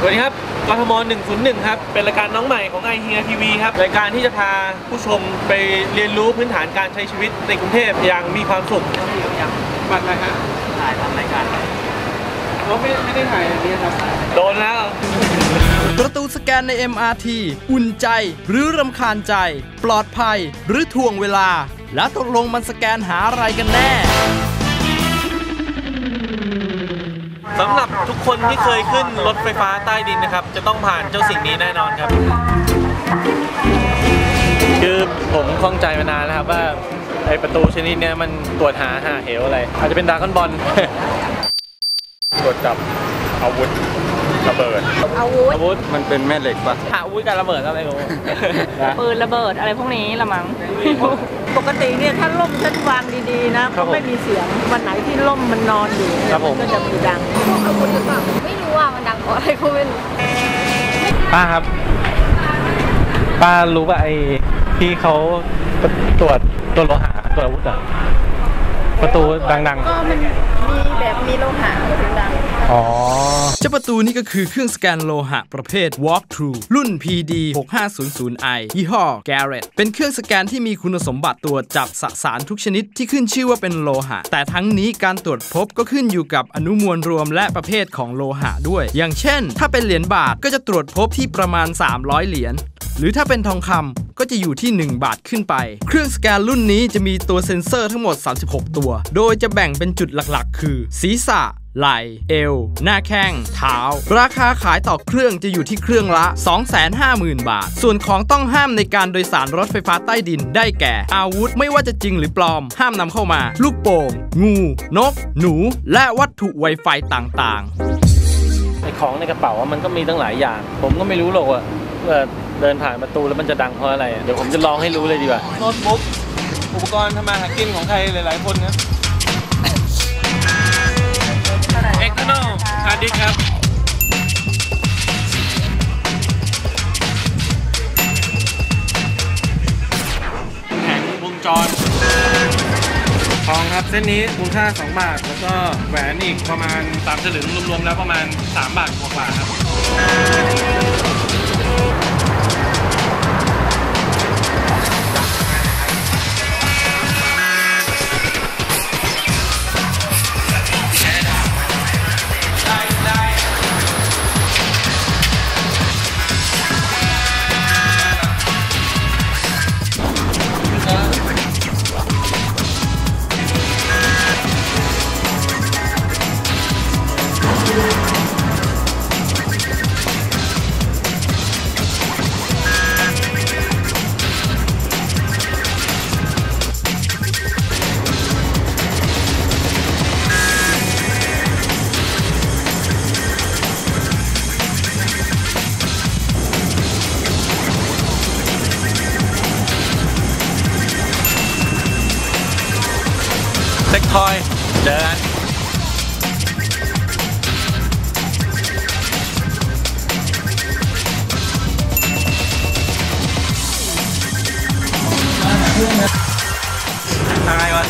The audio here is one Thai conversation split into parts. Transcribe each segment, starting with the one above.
สวัสดีครับกทม101 ครับ เป็นรายการน้องใหม่ของไอเฮียทีวีครับ รายการที่จะพาผู้ชมไปเรียนรู้พื้นฐานการใช้ชีวิตในกรุงเทพอย่างมีความสุขบัตรอะไรฮะถ่ายทำรายการเราไม่ไม่ได้ถ่ายอันนี้ครับ โดนแล้ว ประตูสแกนใน MRT อุ่นใจ หรือรำคาญใจ ปลอดภัย หรือทวงเวลา แล้วตกลงมันสแกนหาอะไรกันแน่ สำหรับทุกคนที่เคยขึ้นรถไฟฟ้าใต้ดินนะครับ จะต้องผ่านเจ้าสิ่งนี้แน่นอนครับ คือผมข้องใจมานานแล้วครับว่าไอประตูชนิดนี้มันตรวจหาหาเหวอะไร อาจจะเป็นดราก้อนบอลตรวจจับอาวุธ ระเบิด อาวุธอาวุธมันเป็นแม่เหล็กปะหาอาวุธการระเบิดอะไรผมนะ ปืนระเบิดอะไรพวกนี้ละมั้ง ปกติเนี่ยถ้าล่มฉันวางดีๆนะครัก็บผมไม่มีเสียงวันไหนที่ล่มมันนอนอยู่เนี่ยครับผมนก็จะมีดัง อาวุธหรือเปล่าไม่รู้อะมันดังเพราะอะไรก็ไม่รู้ป้าครับ ป้ารู้ป่ะไอ้ที่เขาตรวจตรวจโลหะตรวจอาวุธอะประตูดังก็มันมีแบบมีโลหะถึงดัง ๆ อ๋อ เจ้าประตูนี่ก็คือเครื่องสแกนโลหะประเภท Walk Through รุ่น PD 6500i ยี่ห้อ Garrett เป็นเครื่องสแกนที่มีคุณสมบัติตรวจจับสสารทุกชนิดที่ขึ้นชื่อว่าเป็นโลหะ แต่ทั้งนี้การตรวจพบก็ขึ้นอยู่กับอนุมวลรวมและประเภทของโลหะด้วย อย่างเช่น ถ้าเป็นเหรียญบาทก็จะตรวจพบที่ประมาณ 300 เหรียญหรือถ้าเป็นทองคำก็จะอยู่ที่ 1 บาทขึ้นไป เครื่องสแกนรุ่นนี้จะมีตัวเซ็นเซอร์ทั้งหมด 36 ตัว โดยจะแบ่งเป็นจุดหลักๆ คือ ศีรษะ ไหล่เอว หน้าแข้ง เท้า ราคาขายต่อเครื่องจะอยู่ที่เครื่องละ 250,000 บาท ส่วนของต้องห้ามในการโดยสารรถไฟฟ้าใต้ดินได้แก่ อาวุธไม่ว่าจะจริงหรือปลอม ห้ามนำเข้ามา ลูกโป่ง งู นก หนู และวัตถุไวไฟต่างๆไอของในกระเป๋าอะมันก็มีตั้งหลายอย่าง ผมก็ไม่รู้หรอกว่าว่าเดินผ่านประตูแล้วมันจะดังเพราะอะไรอะเดี๋ยวผมจะลองให้รู้เลยดีกว่าโน้ตบุ๊กอุปกรณ์ทำมาหากินของใครหลาย ๆ คนนะ ทองครับเส้นนี้มูลค่า 2 บาท แล้วก็แหวนอีกประมาณ3สลึงรวมๆแล้วประมาณ 3 บาทกว่าๆครับ เซ็กทอย เดินอะไรวะ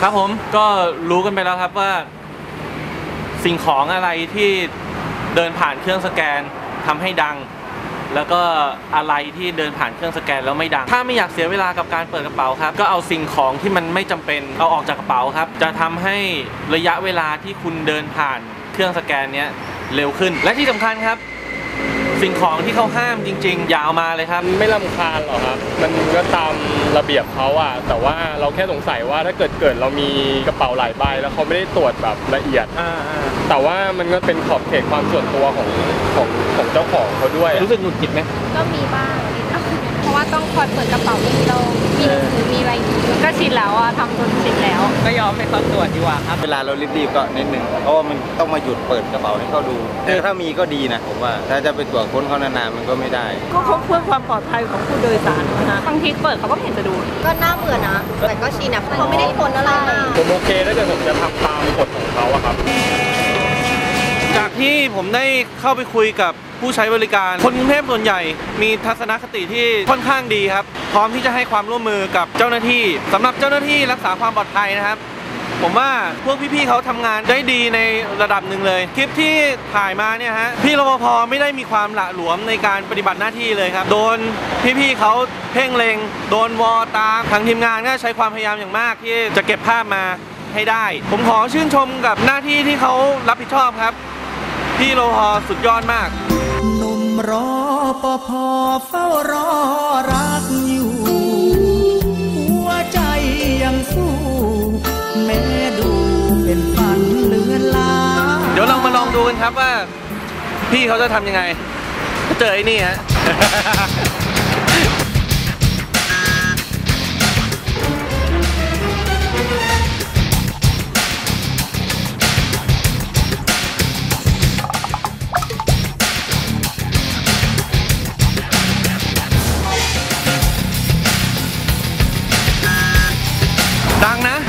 ครับผมก็รู้กันไปแล้วครับว่า สิ่งของอะไรที่เดินผ่านเครื่องสแกนทำให้ดัง แล้วก็อะไรที่เดินผ่านเครื่องสแกนแล้วไม่ดัง ถ้าไม่อยากเสียเวลากับการเปิดกระเป๋าครับ ก็เอาสิ่งของที่มันไม่จำเป็นเอาออกจากกระเป๋าครับ จะทำให้ระยะเวลาที่คุณเดินผ่านเครื่องสแกนเนี้ยเร็วขึ้น และที่สำคัญครับ สิ่งของที่เขาห้ามจริง ๆ อย่าเอามาเลยครับ ไม่ลำคาญหรอกครับ มันก็ตามระเบียบเขาอะแต่ว่าเราแค่สงสัยว่าถ้าเกิดเกิดเรามีกระเป๋าหลายใบแล้วเขาไม่ได้ตรวจแบบละเอียด อ่าแต่ว่ามันก็เป็นขอบเขตความส่วนตัวของของของเจ้าของเขาด้วย ๆรู้สึกหงุดหงิดไหม ก็มีบ้าง ว่าต้องคอยเปิดกระเป๋ามีเรามีหนังสือมีอะไรอยู่ก็ชินแล้วอะทำจนชินแล้ว ก็ยอมให้เขาตรวจดีกว่าครับ เวลาเรารีบๆก็นิดนึงเพราะว่ามันต้องมาหยุดเปิดกระเป๋าให้เขาดูแต่ถ้ามีก็ดีนะผมว่า ถ้าจะไปตรวจค้นเขานานๆมันก็ไม่ได้ ก็เขาเพื่อความปลอดภัยของผู้โดยสารนะฮะบางทีเปิดเขาก็ไม่เห็นจะดู ก็น่าเบื่อนะ แต่ก็ชินนะเขาไม่ได้ผลอะไรมากผมโอเคถ้าเกิดผมจะทำตามกฎของเขาอะครับ จากที่ผมได้เข้าไปคุยกับ ผู้ใช้บริการ คนกรุงเทพส่วนใหญ่ มีทัศนคติที่ค่อนข้างดีครับ พร้อมที่จะให้ความร่วมมือกับเจ้าหน้าที่สำหรับเจ้าหน้าที่รักษาความปลอดภัยนะครับผมว่าพวกพี่ๆเขาทำงานได้ดีในระดับหนึ่งเลย คลิปที่ถ่ายมาเนี่ยฮะพี่รปภไม่ได้มีความหละหลวมในการปฏิบัติหน้าที่เลยครับ โดนพี่ๆเขาเพ่งเลงโดนวอตามทางทีมงานก็ใช้ความพยายามอย่างมากที่จะเก็บภาพมาให้ได้ ผมขอชื่นชมกับหน้าที่ที่เขารับผิดชอบครับ พี่รปภสุดยอดมาก หนุ่มรอเฝ้ารอรักอยู่ หัวใจยังสู้แม้ดูเป็นฝันเลือนลางเดี๋ยวเรามาลองดูกันครับว่า พี่เขาจะทำยังไงเจอไอ้นี่ฮะ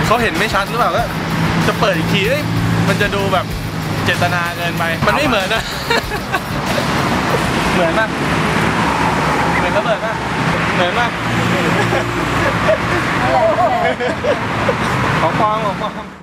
เขาเห็นไม่ชัดหรือเปล่าก็จะเปิดอีกทีเอ้ยมันจะดูแบบเจตนาเกินไป มันไม่เหมือนนะ เหมือนปะเหมือนระเบิดปะเหมือนปะของปลอมของปลอม